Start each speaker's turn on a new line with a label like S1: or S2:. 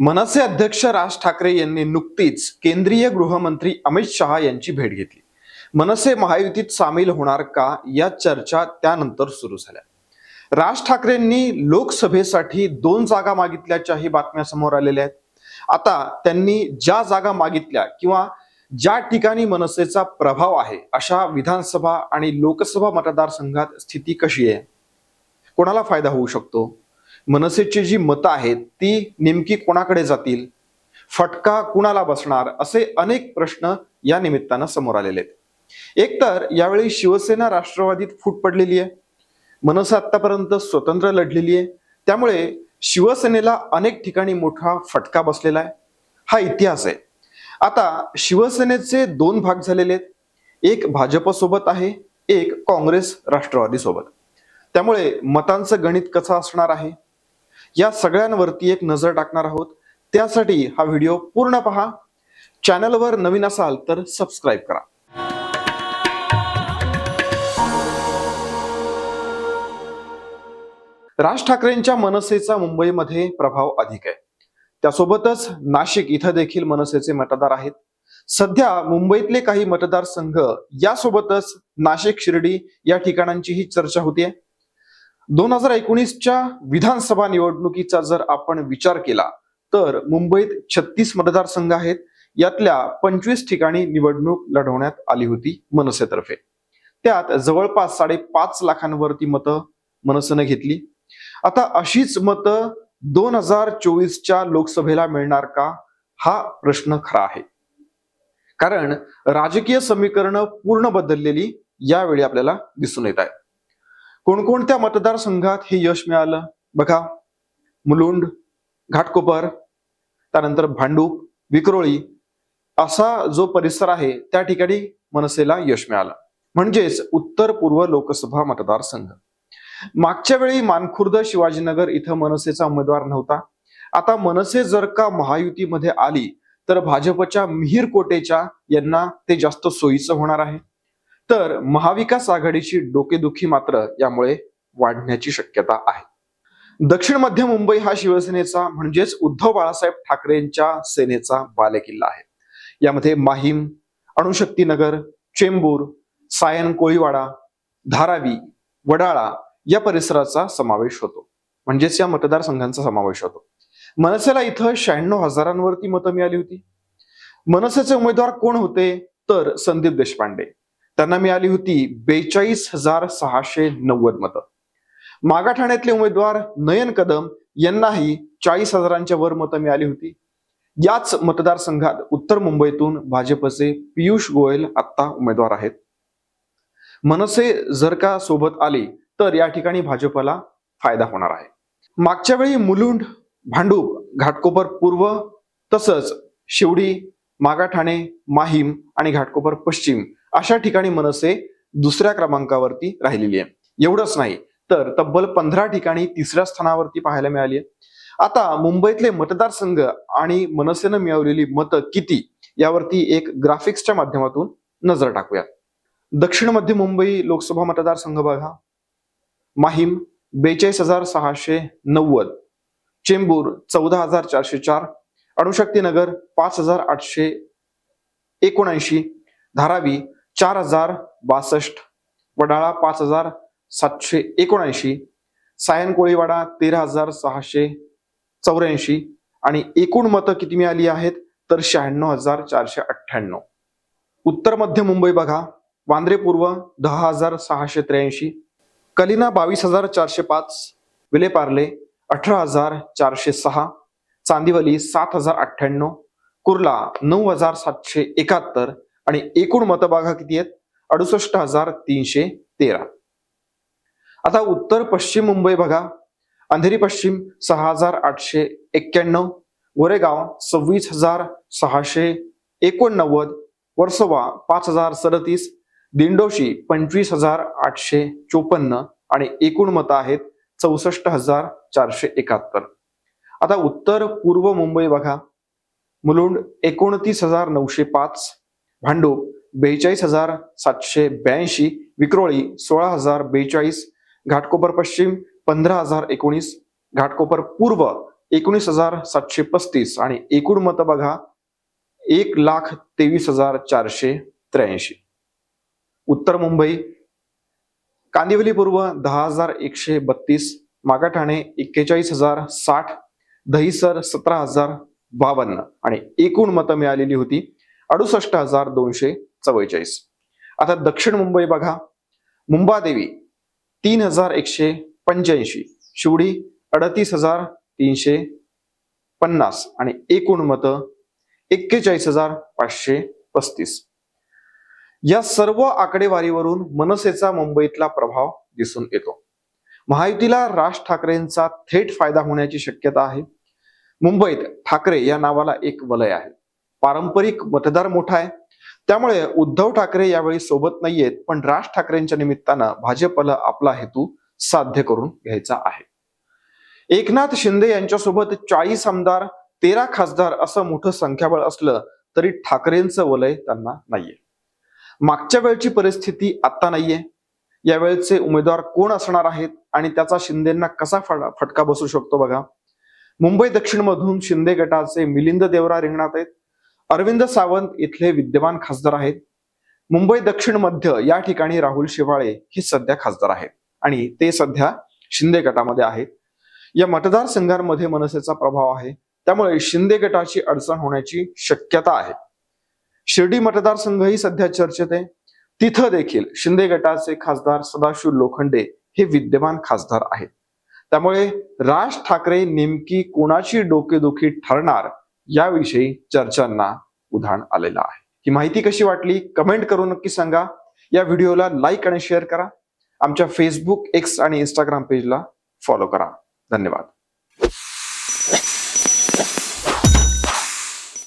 S1: मनसे अध्यक्ष राज ठाकरे यांनी नुकतीच केंद्रीय गृहमंत्री अमित शहा यांची भेट घेतली. मनसे महायुतीत सामील होणार का या चर्चा त्यानंतर सुरू झाल्या. राज ठाकरेंनी लोकसभेसाठी दोन जागा मागितल्याच्याही बातम्या समोर आलेल्या आहेत. आता त्यांनी ज्या जागा मागितल्या किंवा ज्या ठिकाणी मनसेचा प्रभाव आहे अशा विधानसभा आणि लोकसभा मतदारसंघात स्थिती कशी आहे? कोणाला फायदा होऊ शकतो? मनसेची जी मतं आहेत ती नेमकी कोणाकडे जातील? फटका कुणाला बसणार? असे अनेक प्रश्न या निमित्तानं समोर आलेले आहेत. एकतर यावेळी शिवसेना राष्ट्रवादीत फूट पडलेली आहे. मनसे आतापर्यंत स्वतंत्र लढलेली आहे. त्यामुळे शिवसेनेला अनेक ठिकाणी मोठा फटका बसलेला आहे. हा इतिहास आहे. आता शिवसेनेचे दोन भाग झालेले आहेत. एक भाजपसोबत आहे एक काँग्रेस राष्ट्रवादी सोबत त्यामुळे मतांचं गणित कसं असणार आहे? या सगळ्यांवरती एक नजर टाकणार आहोत. त्यासाठी हा व्हिडिओ पूर्ण पहा. चॅनलवर नवीन असाल तर सबस्क्राईब करा. राज ठाकरेंच्या मनसेचा मुंबईमध्ये प्रभाव अधिक आहे. त्यासोबतच नाशिक इथं देखील मनसेचे मतदार आहेत. सध्या मुंबईतले काही मतदारसंघ यासोबतच नाशिक शिर्डी या ठिकाणांचीही चर्चा होतीये. दोन हजार एकोणीसच्या विधानसभा निवडणुकीचा जर आपण विचार केला तर मुंबईत छत्तीस मतदारसंघ आहेत. यातल्या पंचवीस ठिकाणी निवडणूक लढवण्यात आली होती मनसेतर्फे. त्यात जवळपास साडेपाच लाखांवरती मतं मनसेनं घेतली. आता अशीच मतं दोन हजार चोवीसच्या लोकसभेला मिळणार का? हा प्रश्न खरा आहे. कारण राजकीय समीकरणं पूर्ण बदललेली यावेळी आपल्याला दिसून येत आहे. कोणकोणत्या मतदारसंघात हे यश मिळालं? बघा मुलुंड घाटकोपर त्यानंतर भांडूप विक्रोळी असा जो परिसर आहे त्या ठिकाणी मनसेला यश मिळालं. म्हणजेच उत्तर पूर्व लोकसभा मतदारसंघ. मागच्या वेळी मानखुर्द शिवाजीनगर इथं मनसेचा उमेदवार नव्हता. आता मनसे जर का महायुतीमध्ये आली तर भाजपच्या मिहीर कोटेच्या यांना ते जास्त सोयीचं होणार आहे. तर महाविकास आघाडीची डोकेदुखी मात्र यामुळे वाढण्याची शक्यता आहे. दक्षिण मध्य मुंबई हा शिवसेनेचा म्हणजेच उद्धव बाळासाहेब ठाकरेंच्या सेनेचा बालेकिल्ला आहे. यामध्ये माहीम अणुशक्तीनगर चेंबूर सायन कोळीवाडा धारावी वडाळा या परिसराचा समावेश होतो. म्हणजेच या मतदारसंघांचा समावेश होतो. मनसेला इथं शहाण्णव हजारांवरती मतं मिळाली होती. मनसेचे उमेदवार कोण होते? तर संदीप देशपांडे. त्यांना मिळाली होती बेचाळीस हजार सहाशे नव्वद मतं. मागा ठाण्यातले उमेदवार नयन कदम यांनाही चाळीस हजारांच्या वर मतं मिळाली होती. याच मतदारसंघात उत्तर मुंबईतून भाजपचे पियुष गोयल आता उमेदवार आहेत. मनसे जर का सोबत आली तर या ठिकाणी भाजपला फायदा होणार आहे. मागच्या वेळी मुलुंड भांडूप घाटकोपर पूर्व तसंच शिवडी मागा ठाणे माहीम आणि घाटकोपर पश्चिम अशा ठिकाणी मनसे दुसऱ्या क्रमांकावरती राहिलेली आहे. एवढंच नाही तर तब्बल पंधरा ठिकाणी तिसऱ्या स्थानावरती पाहायला मिळाली आहे. आता मुंबईतले मतदारसंघ आणि मनसेनं मिळवलेली मतं किती यावरती एक ग्राफिक्सच्या माध्यमातून नजर टाकूया. दक्षिण मध्य मुंबई लोकसभा मतदारसंघ बघा. माहीम बेचाळीस हजार सहाशे नव्वद. चेंबूर चौदा हजार चारशे चार. अणुशक्तीनगर पाच हजार आठशे एकोणऐंशी. धारावी चार हजार बासष्ट वडाळा पाच हजार सातशे एकोणऐंशी सायन कोळीवाडा तेरा हजार सहाशे चौऱ्याऐंशी आणि एकूण मतं किती मिळाली आहेत तर शहाण्णव हजार चारशे अठ्ठ्याण्णव. उत्तर मध्य मुंबई बघा वांद्रे पूर्व दहा हजार सहाशे त्र्याऐंशी कलिना बावीस हजार चारशे पाच विलेपार्ले अठरा हजार चारशे सहा चांदिवली सात हजार अठ्ठ्याण्णव कुर्ला नऊ हजार सातशे एकाहत्तर आणि एकूण मतं किती आहेत? अडुसष्ट हजार तीनशे तेरा. आता उत्तर पश्चिम मुंबई बघा. अंधेरी पश्चिम सहा हजार आठशे एक्क्याण्णव. गोरेगाव सव्वीस हजार सहाशे एकोणनव्वद. वर्सोवा पाच हजार सदतीस. दिंडोशी पंचवीस हजार आठशे चोपन्न आणि एकूण मतं आहेत चौसष्ट हजार चारशे एकाहत्तर. आता उत्तर पूर्व मुंबई बघा. मुलुंड एकोणतीस हजार नऊशे पाच. भांडूप बेचाळीस हजार सातशे ब्याऐंशी विक्रोळी सोळा हजार बेचाळीस घाटकोपर पश्चिम पंधरा हजार एकोणीस घाटकोपर पूर्व एकोणीस हजार सातशे पस्तीस आणि एकूण मतं बघा एक लाख तेवीस हजार चारशे त्र्याऐंशी. उत्तर मुंबई कांदिवली पूर्व दहा हजार एकशे बत्तीस मागाठाणे एक्केचाळीस हजार साठ दहिसर सतरा हजार बावन्न आणि एकूण मतं मिळालेली होती. अडुसष्ट हजार दोनशे चव्वेचाळीस. आता दक्षिण मुंबई बघा. मुंबादेवी तीन हजार एकशे पंच्याऐंशी. शिवडी अडतीस हजार तीनशे पन्नास. आणि एकूण मतं एक्केचाळीस हजार पाचशे पस्तीस. या सर्व आकडेवारीवरून मनसेचा मुंबईतला प्रभाव दिसून येतो. महायुतीला राज ठाकरेंचा थेट फायदा होण्याची शक्यता आहे. मुंबईत ठाकरे या नावाला एक वलय आहे. पारंपरिक मतदार मोठा आहे. त्यामुळे उद्धव ठाकरे यावेळी सोबत नाहीयेत पण राज ठाकरेंच्या निमित्तानं भाजपला आपला हेतू साध्य करून घ्यायचा आहे. एकनाथ शिंदे यांच्यासोबत चाळीस आमदार तेरा खासदार असं मोठं संख्याबळ असलं तरी ठाकरेंचं वलय त्यांना नाहीये. मागच्या वेळची परिस्थिती आता नाहीये. यावेळचे उमेदवार कोण असणार आहेत आणि त्याचा शिंदेना कसा फटका बसू शकतो बघा. मुंबई दक्षिणमधून शिंदे गटाचे मिलिंद देवरा रिंगणात आहेत. अरविंद सावंत इथले विद्यमान खासदार आहेत. मुंबई दक्षिण मध्य या ठिकाणी राहुल शेवाळे हे सध्या खासदार आहेत. आणि ते सध्या शिंदे गटामध्ये आहेत. या मतदारसंघांमध्ये मनसेचा प्रभाव आहे. त्यामुळे शिंदे गटाची अडचण होण्याची शक्यता आहे. शिर्डी मतदारसंघही सध्या चर्चेत आहे. तिथं देखील शिंदे गटाचे खासदार सदाशिव लोखंडे हे विद्यमान खासदार आहेत. त्यामुळे राज ठाकरे नेमकी कोणाची डोकेदुखी ठरणार याविषयी चर्चांना उधाण आलेलं आहे. ही माहिती कशी वाटली कमेंट करून नक्की सांगा. या व्हिडिओला लाईक आणि शेअर करा. आमच्या फेसबुक एक्स आणि इंस्टाग्राम पेजला फॉलो करा. धन्यवाद.